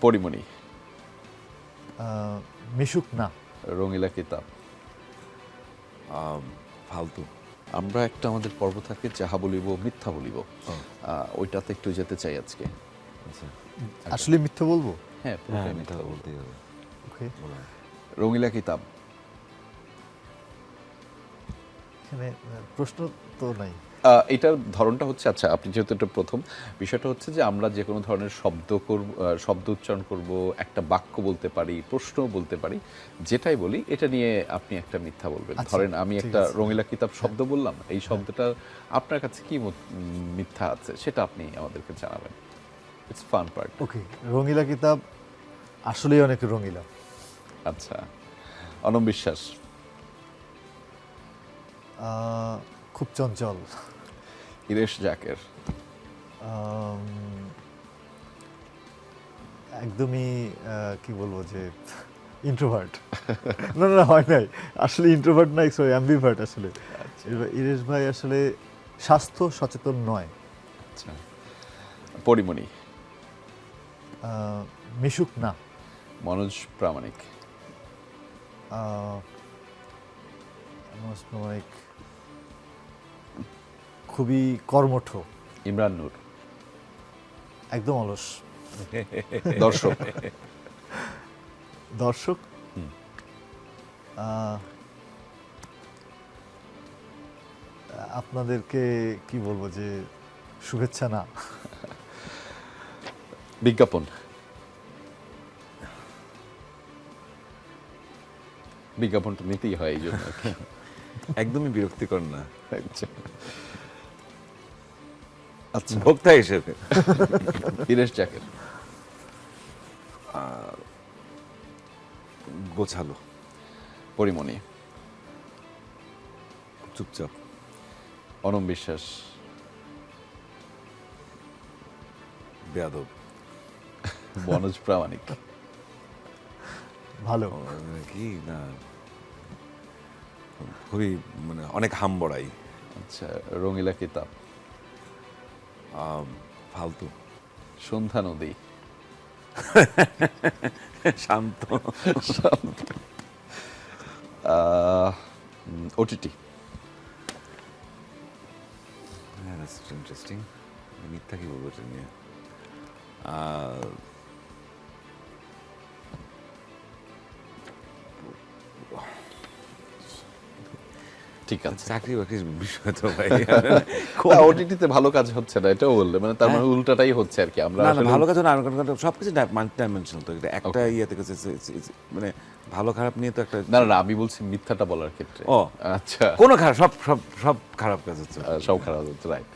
পরিমণি। মিশুক না। রঙিলা কিতাব। ফালতু। আমরা একটা আমাদের পর্ব থাকে যাহা বলিব মিথ্যা বলিব। ওইটাতে একটু যেতে চাই আজকে। আচ্ছা। আসলে মিথ্যা বলব? হ্যাঁ হ্যাঁ মিথ্যা বলতেই হবে। রঙিলা কিতাব। এখানে প্রশ্ন তো নাই। এটার ধরনটা হচ্ছে আচ্ছা আপনি যেহেতু এটা প্রথম বিষয়টা হচ্ছে যে আমরা যে কোনো ধরনের শব্দ করব শব্দ উচ্চারণ করব একটা বাক্য বলতে পারি প্রশ্ন বলতে পারি যেটাই বলি এটা নিয়ে আপনি একটা মিথ্যা বলবেন। আচ্ছা, ধরেন আমি একটা রঙিলা কিতাব শব্দ বললাম এই শব্দটা আপনার কাছে কি মিথ্যা আছে সেটা আপনি আমাদেরকে জানাবেন। It's fun part okay Rangila Kitab আসলেই অনেক রঙিলা। আচ্ছা অনম বিশ্বাস। খুব চঞ্চল। ইরেশ জাকের একদমই কি বলব যে ইন্ট্রোভার্ট না না হয় নাই। আসলে ইন্ট্রোভার্ট নাই সরি অ্যাম্বিভার্ট আসলে। ইরেশ ভাই আসলে স্বাস্থ্য সচেতন নয়। আচ্ছা। পরিমণি? মিশুক না। মনোজ প্রামাণিক? মনোজ প্রামাণিক খুবই কর্মঠ। ইমরান নূর। একদম অলস। দর্শক। দর্শক? আহ, আপনাদেরকে কি বলব যে শুভেচ্ছা না। বিজ্ঞাপন। বিজ্ঞাপন তো নিতেই হয় এই জন্য। একদমই বিরক্তিকর না। আচ্ছা। আচ্ছা। ভোক্তা হিসেবে। ইরেশ জাকের গোছালো। পরিমণি। চুপচাপ। অনম বিশ্বাস। বেয়াদব। মনোজ প্রামাণিক। ভালো। কি না? খুবই মানে অনেক হাম বড়াই। আচ্ছা রঙিলা কিতাব। ফালতু। সন্ধ্যা নদী। শান্ত। ওটিটি হ্যাঁ ইন্টারেস্টিং মিথ্যা কি বলব এটা নিয়ে? ঠিক আছে। চাকরি বাকরির বিষয় তো ভাই। ওটিটিতে ভালো কাজ হচ্ছে না এটাও বললে। মানে তার মানে উল্টাটাই হচ্ছে আর কি। আমরা হ্যাঁ। ভালো কাজ না সব কিছু মাল্টি ডাইমেনশনাল তো। একটা ইয়ে থেকে মানে ভালো খারাপ নিয়ে তো একটা না না, না আমি বলছি মিথ্যাটা বলার ক্ষেত্রে। ও। আচ্ছা। কোনো খারাপ সব সব সব খারাপ কাজ হচ্ছে। সব খারাপ হচ্ছে রাইট